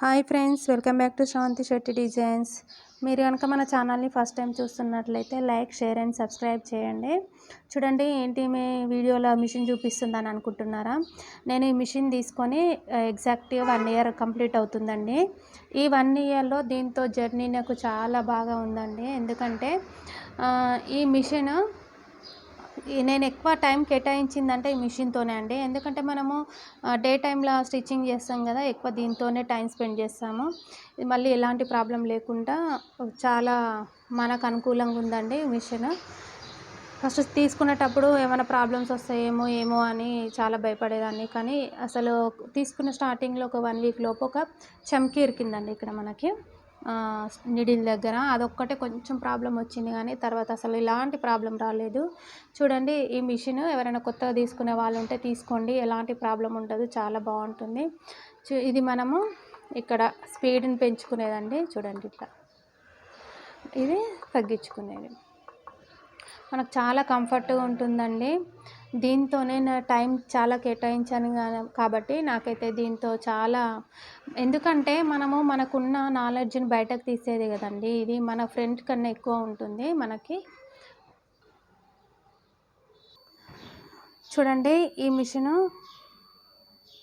Hi friends welcome back to Shravanthi Shetty designs. మీరు కనుక మన ఛానల్ని ఫస్ట్ టైం చూస్తున్నట్లయితే లైక్ షేర్ అండ్ సబ్స్క్రైబ్ చేయండి. చూడండి ఏంటి మీ వీడియోలో మిషన్ చూపిస్తుందని అనుకుంటున్నారా? నేను ఈ మిషన్ తీసుకొని ఎగ్జాక్ట్గా వన్ ఇయర్ కంప్లీట్ అవుతుందండి. ఈ వన్ ఇయర్లో దీంతో జర్నీ నాకు చాలా బాగా ఉందండి. ఎందుకంటే ఈ మిషన్ నేను ఎక్కువ టైం కేటాయించిందంటే ఈ మిషన్తోనే అండి. ఎందుకంటే మనము డే టైంలో స్టిచ్చింగ్ చేస్తాం కదా ఎక్కువ దీంతోనే టైం స్పెండ్ చేస్తాము. మళ్ళీ ఎలాంటి ప్రాబ్లం లేకుండా చాలా మనకు అనుకూలంగా ఉందండి ఈ మిషన్. ఫస్ట్ తీసుకునేటప్పుడు ఏమైనా ప్రాబ్లమ్స్ వస్తాయేమో ఏమో అని చాలా భయపడేదాన్ని. కానీ అసలు తీసుకున్న స్టార్టింగ్లో ఒక వన్ వీక్ లోపు ఒక చమ్కీ ఇరికిందండి ఇక్కడ మనకి. నిడిల్ దగ్గర. అదొక్కటే కొంచెం ప్రాబ్లం వచ్చింది కానీ తర్వాత అసలు ఎలాంటి ప్రాబ్లం రాలేదు. చూడండి ఈ మిషన్ ఎవరైనా కొత్తగా తీసుకునే వాళ్ళు ఉంటే తీసుకోండి. ఎలాంటి ప్రాబ్లం ఉండదు. చాలా బాగుంటుంది. చూ- ఇది మనము ఇక్కడ స్పీడ్ని పెంచుకునేదండి. చూడండి ఇట్లా. ఇది తగ్గించుకునేది. మనకు చాలా కంఫర్ట్గా ఉంటుందండి. దీంతోనే నా టైం చాలా కేటాయించాను కాబట్టి నాకైతే దీంతో చాలా ఎందుకంటే మనము మనకున్న నాలెడ్జ్ని బయటకు తీసేది కదండి. ఇది మన ఫ్రెండ్ కన్నా ఎక్కువ ఉంటుంది మనకి. చూడండి ఈ మిషను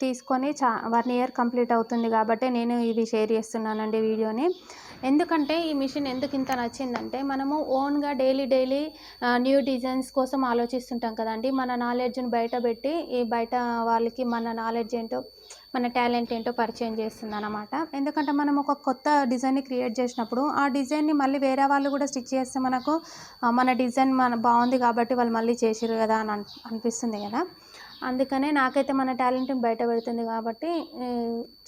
తీసుకొని చా వన్ ఇయర్ కంప్లీట్ అవుతుంది కాబట్టి నేను ఇది షేర్ చేస్తున్నానండి వీడియోని. ఎందుకంటే ఈ మిషన్ ఎందుకు ఇంత నచ్చిందంటే మనము ఓన్గా డైలీ డైలీ న్యూ డిజైన్స్ కోసం ఆలోచిస్తుంటాం కదండి. మన నాలెడ్జ్ని బయట పెట్టి ఈ బయట వాళ్ళకి మన నాలెడ్జ్ ఏంటో మన టాలెంట్ ఏంటో పరిచయం చేస్తుంది అనమాట ఎందుకంటే మనం ఒక కొత్త డిజైన్ని క్రియేట్ చేసినప్పుడు ఆ డిజైన్ని మళ్ళీ వేరే వాళ్ళు కూడా స్టిచ్ చేస్తే మనకు మన డిజైన్ మన బాగుంది కాబట్టి వాళ్ళు మళ్ళీ చేసారు కదా అని అనిపిస్తుంది కదా. అందుకనే నాకైతే మన టాలెంట్ని బయట పెడుతుంది కాబట్టి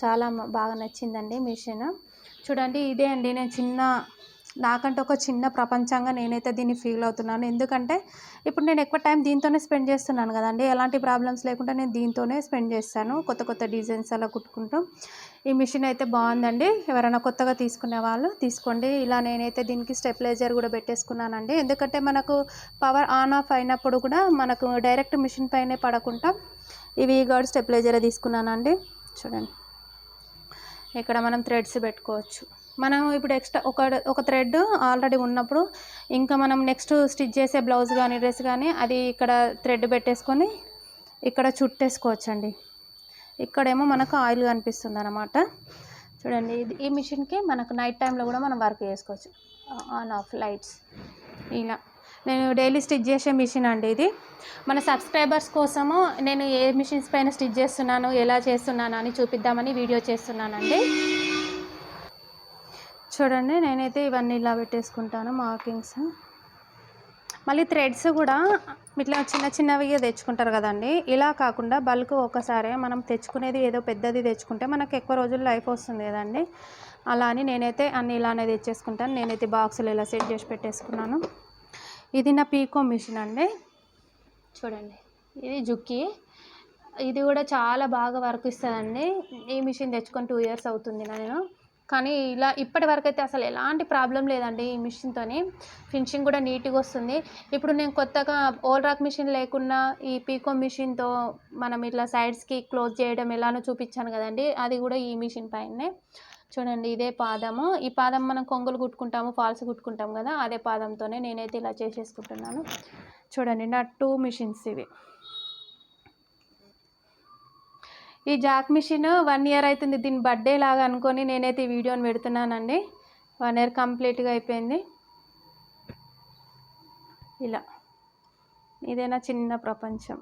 చాలా బాగా నచ్చిందండి మిషన్. చూడండి ఇదే అండి. నేను చిన్న నాకంటే ఒక చిన్న ప్రపంచంగా నేనైతే దీన్ని ఫీల్ అవుతున్నాను. ఎందుకంటే ఇప్పుడు నేను ఎక్కువ టైం దీంతోనే స్పెండ్ చేస్తున్నాను కదండి. ఎలాంటి ప్రాబ్లమ్స్ లేకుండా నేను దీంతోనే స్పెండ్ చేస్తాను కొత్త కొత్త డిజైన్స్ అలా కుట్టుకుంటూ. ఈ మిషన్ అయితే బాగుందండి. ఎవరైనా కొత్తగా తీసుకునే వాళ్ళు తీసుకోండి. ఇలా నేనైతే దీనికి స్టెప్లైజర్ కూడా పెట్టేసుకున్నానండి. ఎందుకంటే మనకు పవర్ ఆన్ ఆఫ్ అయినప్పుడు కూడా మనకు డైరెక్ట్ మిషన్ పైనే పడకుండా ఇవి గార్డ్ స్టెప్లైజరే తీసుకున్నానండి. చూడండి. ఇక్కడ మనం థ్రెడ్స్ పెట్టుకోవచ్చు. మనం ఇప్పుడు ఎక్స్ట్రా ఒక ఒక థ్రెడ్ ఆల్రెడీ ఉన్నప్పుడు ఇంకా మనం నెక్స్ట్ స్టిచ్ చేసే బ్లౌజ్ కానీ డ్రెస్ కానీ అది ఇక్కడ థ్రెడ్ పెట్టేసుకొని ఇక్కడ చుట్టేసుకోవచ్చండి. ఇక్కడేమో మనకు ఆయిల్ కనిపిస్తుంది అనమాట చూడండి ఇది ఈ మిషన్కి మనకు నైట్ టైంలో కూడా మనం వర్క్ చేసుకోవచ్చు. ఆన్ ఆఫ్ లైట్స్ ఇలా. నేను డైలీ స్టిచ్ చేసే మిషన్ అండి ఇది. మన సబ్స్క్రైబర్స్ కోసము నేను ఏ మిషన్స్ పైన స్టిచ్ చేస్తున్నాను ఎలా చేస్తున్నాను అని చూపిద్దామని వీడియో చేస్తున్నానండి. చూడండి నేనైతే ఇవన్నీ ఇలా పెట్టేసుకుంటాను మార్కింగ్స్ మళ్ళీ థ్రెడ్స్ కూడా ఇట్లా చిన్న చిన్నవిగా తెచ్చుకుంటారు కదండి. ఇలా కాకుండా బల్క్ ఒకసారి మనం తెచ్చుకునేది ఏదో పెద్దది తెచ్చుకుంటే మనకు ఎక్కువ రోజులు లైఫ్ వస్తుంది కదండి. అలా అని నేనైతే అన్ని ఇలానే తెచ్చేసుకుంటాను. నేనైతే బాక్సులు ఇలా సెట్ చేసి పెట్టేసుకున్నాను. ఇది నా పీకో మిషన్ అండి. చూడండి. ఇది జుక్కి. ఇది కూడా చాలా బాగా వర్క్ ఇస్తుందండి. ఈ మిషన్ తెచ్చుకొని టూ ఇయర్స్ అవుతుంది నేను. కానీ ఇలా ఇప్పటి వరకు అయితే అసలు ఎలాంటి ప్రాబ్లం లేదండి ఈ మిషన్తోని ఫినిషింగ్ కూడా నీట్గా వస్తుంది. ఇప్పుడు నేను కొత్తగా ఓల్ రాక్ మిషన్ లేకున్నా ఈ పీకో మిషన్తో మనం ఇట్లా సైడ్స్కి క్లోజ్ చేయడం ఎలానో చూపించాను కదండి. అది కూడా ఈ మిషన్ పైనే. చూడండి ఇదే పాదము. ఈ పాదం మనం కొంగులు కుట్టుకుంటాము ఫాల్స్ కుట్టుకుంటాం కదా అదే పాదంతోనే నేనైతే ఇలా చేసేసుకుంటున్నాను. చూడండి నా టూ మిషన్స్ ఇవి. ఈ జాక్ మిషన్ వన్ ఇయర్ అవుతుంది దీని బర్త్డే లాగా అనుకొని నేనైతే ఈ వీడియోని పెడుతున్నానండి. వన్ ఇయర్ కంప్లీట్గా అయిపోయింది. ఇలా. ఇదే నా చిన్న ప్రపంచం.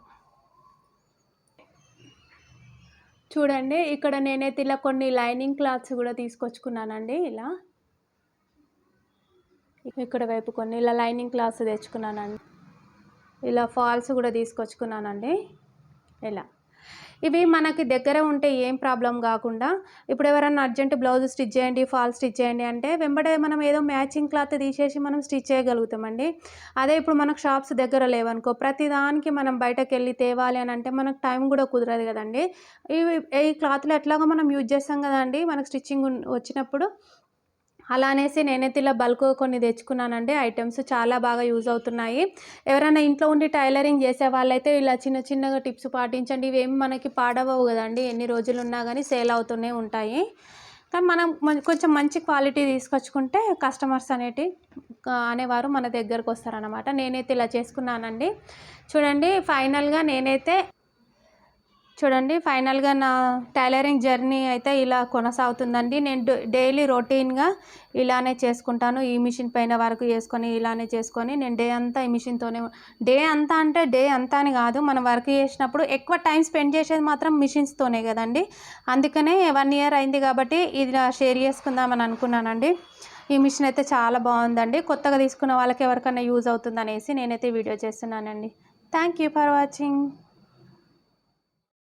చూడండి ఇక్కడ నేనైతే ఇలా కొన్ని లైనింగ్ క్లాత్స్ కూడా తీసుకొచ్చుకున్నానండి ఇలా. ఇక్కడ వైపు కొన్ని ఇలా లైనింగ్ క్లాత్స్ తెచ్చుకున్నానండి. ఇలా ఫాల్స్ కూడా తీసుకొచ్చుకున్నానండి. ఇలా. ఇవి మనకి దగ్గర ఉంటే ఏం ప్రాబ్లం కాకుండా ఇప్పుడు ఎవరైనా అర్జెంట్ బ్లౌజ్ స్టిచ్ చేయండి ఫాల్ స్టిచ్ చేయండి అంటే వెంబడే మనం ఏదో మ్యాచింగ్ క్లాత్ తీసేసి మనం స్టిచ్ చేయగలుగుతామండి. అదే ఇప్పుడు మనకు షాప్స్ దగ్గర లేవనుకో ప్రతి దానికి మనం బయటకు వెళ్ళి తేవాలి అని అంటే మనకు టైం కూడా కుదరదు కదండి. ఇవి ఈ క్లాత్లు ఎట్లాగో మనం యూజ్ చేస్తాం కదండి మనకు స్టిచ్చింగ్ వచ్చినప్పుడు అలా అనేసి నేనైతే ఇలా బల్క్ కొన్ని తెచ్చుకున్నానండి. ఐటమ్స్ చాలా బాగా యూజ్ అవుతున్నాయి. ఎవరైనా ఇంట్లో ఉండి టైలరింగ్ చేసే వాళ్ళైతే ఇలా చిన్న చిన్నగా టిప్స్ పాటించండి. ఇవేమి మనకి పాడవవు కదండి. ఎన్ని రోజులు ఉన్నా కానీ సేల్ అవుతూనే ఉంటాయి. కానీ మనం కొంచెం మంచి క్వాలిటీ తీసుకొచ్చుకుంటే కస్టమర్స్ అనేటి అనేవారు మన దగ్గరకు వస్తారనమాట నేనైతే ఇలా చేసుకున్నానండి. చూడండి ఫైనల్గా నేనైతే చూడండి ఫైనల్గా నా టైలరింగ్ జర్నీ అయితే ఇలా కొనసాగుతుందండి. నేను డైలీ రొటీన్గా ఇలానే చేసుకుంటాను. ఈ మిషన్ పైన వరకు వేసుకొని ఇలానే చేసుకొని నేను డే అంతా ఈ మిషన్తోనే డే అంతా అంటే డే అంతా అని కాదు. మనం వర్క్ చేసినప్పుడు ఎక్కువ టైం స్పెండ్ చేసేది మాత్రం మిషన్స్తోనే కదండి. అందుకనే వన్ ఇయర్ అయింది కాబట్టి ఇది షేర్ చేసుకుందామని అనుకున్నానండి. ఈ మిషన్ అయితే చాలా బాగుందండి. కొత్తగా తీసుకున్న వాళ్ళకి ఎవరికైనా యూజ్ అవుతుంది అనేసి నేనైతే వీడియో చేస్తున్నానండి. Thank you for watching.